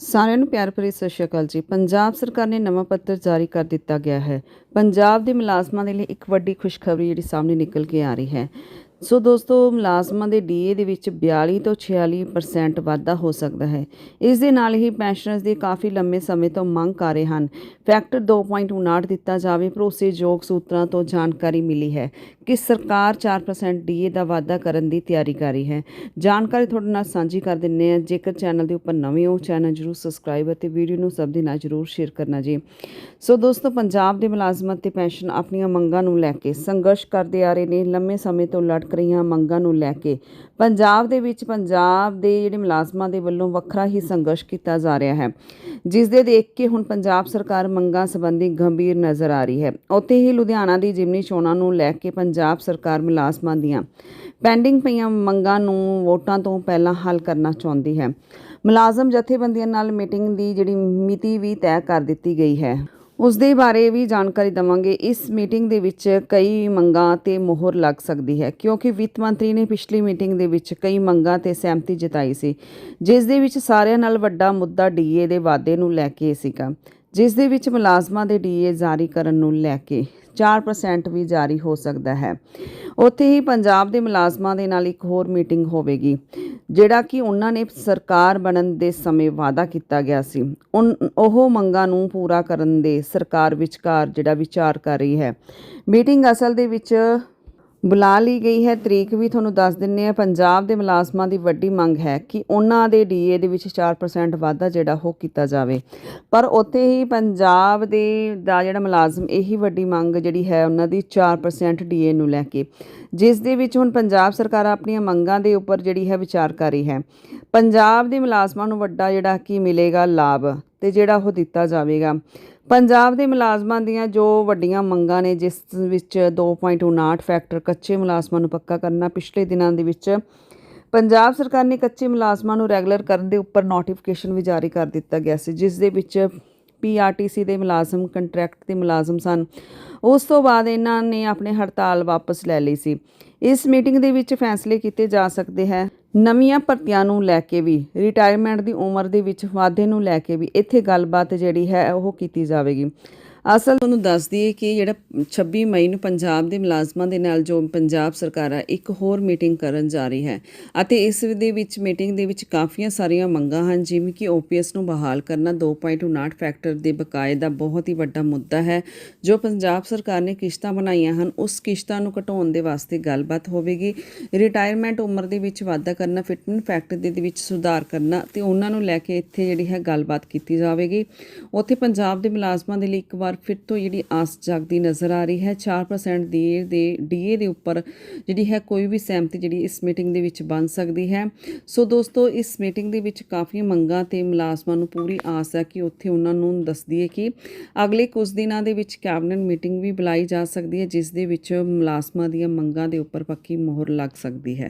ਸਾਰਿਆਂ ਨੂੰ ਪਿਆਰ ਭਰੀ ਸਤਿ ਸ਼੍ਰੀ ਅਕਾਲ ਜੀ। ਪੰਜਾਬ ਸਰਕਾਰ ਨੇ ਨਵਾਂ ਪੱਤਰ ਜਾਰੀ ਕਰ ਦਿੱਤਾ ਗਿਆ ਹੈ। ਪੰਜਾਬ ਦੇ ਮੁਲਾਜ਼ਮਾਂ ਦੇ ਲਈ ਇੱਕ ਵੱਡੀ ਖੁਸ਼ਖਬਰੀ ਜਿਹੜੀ ਸਾਹਮਣੇ ਨਿਕਲ ਕੇ ਆ ਰਹੀ ਹੈ। ਸੋ ਦੋਸਤੋ, ਮੁਲਾਜ਼ਮਾਂ ਦੇ ਡੀਏ ਦੇ ਵਿੱਚ 42 ਤੋਂ 46% ਵਾਧਾ ਹੋ ਸਕਦਾ ਹੈ। ਇਸ ਦੇ ਨਾਲ ਹੀ ਪੈਨਸ਼ਨਰਸ ਦੀ ਕਾਫੀ ਲੰਮੇ ਸਮੇਂ ਤੋਂ ਮੰਗ ਕਰ ਰਹੇ ਹਨ। ਫੈਕਟਰ 2.59 ਦਿੱਤਾ ਜਾਵੇ, ਭਰੋਸੇਯੋਗ ਸੂਤਰਾਂ ਤੋਂ ਜਾਣਕਾਰੀ ਮਿਲੀ ਹੈ ਕਿ ਸਰਕਾਰ 4% ਡੀਏ ਦਾ ਵਾਧਾ ਕਰਨ ਦੀ ਤਿਆਰੀ ਕਰ ਰਹੀ ਹੈ। ਜਾਣਕਾਰੀ ਤੁਹਾਡੇ ਨਾਲ ਸਾਂਝੀ ਕਰ ਦਿੰਨੇ ਆ ਜੇਕਰ ਚੈਨਲ ਦੇ ਉੱਪਰ ਨਵੇਂ ਹੋ, ਚੈਨਲ ਜਰੂਰ ਸਬਸਕ੍ਰਾਈਬ ਅਤੇ ਵੀਡੀਓ ਨੂੰ ਸਭ ਦੇ ਨਾਲ ਜਰੂਰ ਸ਼ੇਅਰ ਕਰਨਾ ਜੀ। ਸੋ ਦੋਸਤੋ, ਪੰਜਾਬ ਦੇ ਮੁਲਾਜ਼ਮਾਂ ਤੇ ਪੈਨਸ਼ਨ ਆਪਣੀਆਂ ਮੰਗਾਂ ਨੂੰ ਲੈ ਕੇ ਸੰਘਰਸ਼ ਕਰਦੇ ਆ ਰਹੇ ਨੇ। ਲੰਮੇ ਸਮੇਂ ਤੋਂ ਲਟਕ ਰਹੀਆਂ ਮੰਗਾਂ ਨੂੰ ਲੈ ਕੇ ਪੰਜਾਬ ਦੇ ਵਿੱਚ ਪੰਜਾਬ ਦੇ ਜਿਹੜੇ ਮੁਲਾਜ਼ਮਾਂ ਦੇ ਵੱਲੋਂ ਵੱਖਰਾ ਹੀ ਸੰਘਰਸ਼ ਕੀਤਾ ਜਾ ਰਿਹਾ ਹੈ ਜਿਸ ਦੇ ਦੇਖ ਕੇ ਹੁਣ ਪੰਜਾਬ ਸਰਕਾਰ ਮੰਗਾਂ ਸੰਬੰਧੀ ਗੰਭੀਰ ਨਜ਼ਰ ਆ ਰਹੀ ਹੈ। ਉੱਥੇ ਹੀ ਲੁਧਿਆਣਾ ਦੀ ਜਿਮਨੀ ਚੋਣਾਂ ਨੂੰ ਲੈ ਕੇ ਪੰਜਾਬ ਪੰਜਾਬ ਸਰਕਾਰ ਮੁਲਾਜ਼ਮਾਂ ਦੀਆਂ। ਪੈਂਡਿੰਗ ਪਈਆਂ ਮੰਗਾਂ ਨੂੰ ਵੋਟਾਂ ਤੋਂ ਪਹਿਲਾਂ ਹੱਲ ਕਰਨਾ ਚਾਹੁੰਦੀ ਹੈ। ਮੁਲਾਜ਼ਮ ਜਥੇਬੰਦੀਆਂ ਨਾਲ ਮੀਟਿੰਗ ਦੀ ਜਿਹੜੀ ਮਿਤੀ ਵੀ ਤੈਅ ਕਰ ਦਿੱਤੀ ਗਈ ਹੈ। ਉਸ ਦੇ ਬਾਰੇ ਵੀ ਜਾਣਕਾਰੀ ਦਵਾਂਗੇ। ਇਸ ਮੀਟਿੰਗ ਦੇ ਵਿੱਚ ਕਈ ਮੰਗਾਂ ਤੇ ਮੋਹਰ ਲੱਗ ਸਕਦੀ ਹੈ, ਕਿਉਂਕਿ ਵਿੱਤ ਮੰਤਰੀ ਨੇ ਪਿਛਲੀ ਮੀਟਿੰਗ ਦੇ ਵਿੱਚ ਕਈ ਮੰਗਾਂ ਤੇ ਸਹਿਮਤੀ ਜਤਾਈ ਸੀ, ਜਿਸ ਦੇ ਵਿੱਚ ਸਾਰਿਆਂ ਨਾਲ ਵੱਡਾ ਮੁੱਦਾ ਡੀਏ ਦੇ ਵਾਅਦੇ ਨੂੰ ਲੈ ਕੇ ਸੀਗਾ, ਜਿਸ ਦੇ ਵਿੱਚ ਮੁਲਾਜ਼ਮਾਂ ਦੇ ਡੀਏ ਜਾਰੀ ਕਰਨ ਨੂੰ ਲੈ ਕੇ 4% ਵੀ ਜਾਰੀ ਹੋ ਸਕਦਾ ਹੈ। ਉੱਥੇ ਹੀ ਪੰਜਾਬ ਦੇ ਮੁਲਾਜ਼ਮਾਂ ਦੇ ਨਾਲ ਇੱਕ ਹੋਰ ਮੀਟਿੰਗ ਹੋਵੇਗੀ, ਜਿਹੜਾ ਕਿ ਉਹਨਾਂ ਨੇ ਸਰਕਾਰ ਬਣਨ ਦੇ ਸਮੇਂ ਵਾਅਦਾ ਕੀਤਾ ਗਿਆ ਸੀ। ਉਨ- ਉਹ ਮੰਗਾਂ ਨੂੰ ਪੂਰਾ ਕਰਨ ਦੇ ਸਰਕਾਰ ਵਿਚਕਾਰ ਜਿਹੜਾ ਵਿਚਾਰ ਕਰ ਰਹੀ ਹੈ। ਮੀਟਿੰਗ ਅਸਲ ਦੇ ਵਿੱਚ ਬੁਲਾ ਲਈ ਗਈ ਹੈ। ਤਰੀਕ ਵੀ ਤੁਹਾਨੂੰ ਦੱਸ ਦਿੰਨੇ ਆ, ਪੰਜਾਬ ਦੇ ਮੁਲਾਜ਼ਮਾਂ ਦੀ ਵੱਡੀ ਮੰਗ ਹੈ ਕਿ ਉਹਨਾਂ ਦੇ ਡੀਏ ਦੇ ਵਿੱਚ 4% ਵਾਧਾ ਜਿਹੜਾ ਉਹ ਕੀਤਾ ਜਾਵੇ। ਪਰ ਉੱਥੇ ਹੀ ਪੰਜਾਬ ਦੇ, ਦਾ ਜਿਹੜਾ ਮੁਲਾਜ਼ਮ, ਇਹੀ ਵੱਡੀ ਮੰਗ ਜਿਹੜੀ ਹੈ ਉਹਨਾਂ ਦੀ 4% ਡੀਏ ਨੂੰ ਲੈ ਕੇ। ਜਿਸ ਦੇ ਵਿੱਚ ਹੁਣ ਪੰਜਾਬ ਸਰਕਾਰ ਆਪਣੀਆਂ ਮੰਗਾਂ ਦੇ ਉੱਪਰ ਜਿਹੜੀ ਹੈ ਵਿਚਾਰ ਕਰ ਰਹੀ ਹੈ। ਪੰਜਾਬ ਦੇ ਮੁਲਾਜ਼ਮਾਂ ਨੂੰ ਵੱਡਾ ਜਿਹੜਾ ਕੀ ਮਿਲੇਗਾ ਲਾਭ ਤੇ ਜਿਹੜਾ ਉਹ ਦਿੱਤਾ ਜਾਵੇਗਾ। ਪੰਜਾਬ ਦੇ ਮੁਲਾਜ਼ਮਾਂ ਦੀਆਂ ਜੋ ਵੱਡੀਆਂ ਮੰਗਾਂ ਨੇ, ਜਿਸ ਵਿੱਚ 2.59 ਫੈਕਟਰ ਕੱਚੇ ਮੁਲਾਜ਼ਮਾਂ ਨੂੰ ਪੱਕਾ ਕਰਨਾ ਪਿਛਲੇ ਦਿਨਾਂ ਦੇ ਵਿੱਚ, ਪੰਜਾਬ ਸਰਕਾਰ ਨੇ ਕੱਚੇ ਮੁਲਾਜ਼ਮਾਂ ਨੂੰ ਰੈਗੂਲਰ ਕਰਨ ਦੇ ਉੱਪਰ ਨੋਟੀਫਿਕੇਸ਼ਨ ਵੀ ਜਾਰੀ ਕਰ ਦਿੱਤਾ ਗਿਆ ਸੀ, ਜਿਸ ਦੇ ਵਿੱਚ ਪੀਆਰਟੀਸੀ ਦੇ ਮੁਲਾਜ਼ਮ, ਕੰਟਰੈਕਟ ਦੇ ਮੁਲਾਜ਼ਮ ਸਨ। ਉਸ ਤੋਂ ਬਾਅਦ ਇਹਨਾਂ ਨੇ ਆਪਣੇ ਹੜਤਾਲ ਵਾਪਸ ਲੈ ਲਈ ਸੀ। ਇਸ ਮੀਟਿੰਗ ਦੇ ਵਿੱਚ ਫੈਸਲੇ ਕੀਤੇ ਜਾ ਸਕਦੇ ਹੈ। ਨਵੀਆਂ ਭਰਤੀਆਂ ਨੂੰ ਲੈ ਕੇ ਵੀ ਰਿਟਾਇਰਮੈਂਟ ਦੀ ਉਮਰ ਦੇ ਵਿੱਚ ਵਾਧੇ ਨੂੰ ਲੈ ਕੇ ਵੀ ਇੱਥੇ ਗੱਲਬਾਤ ਜਿਹੜੀ ਹੈ ਉਹ ਕੀਤੀ ਜਾਵੇਗੀ। ਅਸਲ ਤੁਹਾਨੂੰ ਦੱਸ ਦਈਏ ਕਿ ਜਿਹੜਾ 26 ਮਈ ਨੂੰ ਪੰਜਾਬ ਦੇ ਮੁਲਾਜ਼ਮਾਂ ਦੇ ਨਾਲ ਜੋ ਪੰਜਾਬ ਸਰਕਾਰ ਆ, ਇੱਕ ਹੋਰ ਮੀਟਿੰਗ ਕਰਨ ਜਾ ਰਹੀ ਹੈ। ਅਤੇ ਇਸ ਦੇ ਵਿੱਚ ਮੀਟਿੰਗ ਦੇ ਵਿੱਚ ਕਾਫੀਆਂ ਸਾਰੀਆਂ ਮੰਗਾਂ ਹਨ, ਜਿਵੇਂ ਕਿ ਓਪੀਐਸ ਨੂੰ ਬਹਾਲ ਕਰਨਾ 2.59 ਫੈਕਟਰ ਦੇ ਬਕਾਏ ਦਾ ਬਹੁਤ ਹੀ ਵੱਡਾ ਮੁੱਦਾ ਹੈ। ਜੋ ਪੰਜਾਬ ਸਰਕਾਰ ਨੇ ਕਿਸ਼ਤਾਂ ਬਣਾਈਆਂ ਹਨ, ਉਸ ਕਿਸ਼ਤਾਂ ਨੂੰ ਘਟਾਉਣ ਦੇ ਵਾਸਤੇ ਗੱਲਬਾਤ ਹੋਵੇਗੀ। ਰਿਟਾਇਰਮੈਂਟ ਉਮਰ ਦੇ ਵਿੱਚ ਵਾਧਾ ਕਰਨਾ ਫਿਟਮੈਂਟ ਫੈਕਟਰ ਦੇ ਵਿੱਚ ਸੁਧਾਰ ਕਰਨਾ ਤੇ ਉਹਨਾਂ ਨੂੰ ਲੈ ਕੇ ਇੱਥੇ ਜਿਹੜੀ ਹੈ ਗੱਲਬਾਤ ਕੀਤੀ ਜਾਵੇਗੀ। ਉੱਥੇ ਪੰਜਾਬ ਦੇ ਮੁਲਾਜ਼ਮਾਂ ਦੇ ਲਈ ਇੱਕ ਵਾਰ ਫਿਰ ਤੋਂ ਜਿਹੜੀ ਆਸ ਜਾਗਦੀ ਨਜ਼ਰ ਆ ਰਹੀ ਹੈ। 4% ਦੀ, ਦੇ ਡੀਏ ਦੇ ਉੱਪਰ ਜਿਹੜੀ ਹੈ ਕੋਈ ਵੀ ਸਹਿਮਤੀ ਜਿਹੜੀ ਇਸ ਮੀਟਿੰਗ ਦੇ ਵਿੱਚ ਬਣ ਸਕਦੀ ਹੈ। ਸੋ ਦੋਸਤੋ, ਇਸ ਮੀਟਿੰਗ ਦੇ ਵਿੱਚ ਕਾਫੀ ਮੰਗਾਂ ਤੇ ਮੁਲਾਜ਼ਮਾਂ ਨੂੰ ਪੂਰੀ ਆਸ ਹੈ ਕਿ ਉੱਥੇ ਉਹਨਾਂ ਨੂੰ ਦੱਸਦੀ ਹੈ ਕਿ ਅਗਲੇ ਕੁਝ ਦਿਨਾਂ ਦੇ ਵਿੱਚ ਕੈਬਨਿਟ ਮੀਟਿੰਗ ਵੀ ਬੁਲਾਈ ਜਾ ਸਕਦੀ ਹੈ, ਜਿਸ ਦੇ ਵਿੱਚ ਮੁਲਾਜ਼ਮਾਂ ਦੀਆਂ ਮੰਗਾਂ ਦੇ ਉੱਪਰ ਪੱਕੀ ਮੋਹਰ ਲੱਗ ਸਕਦੀ ਹੈ।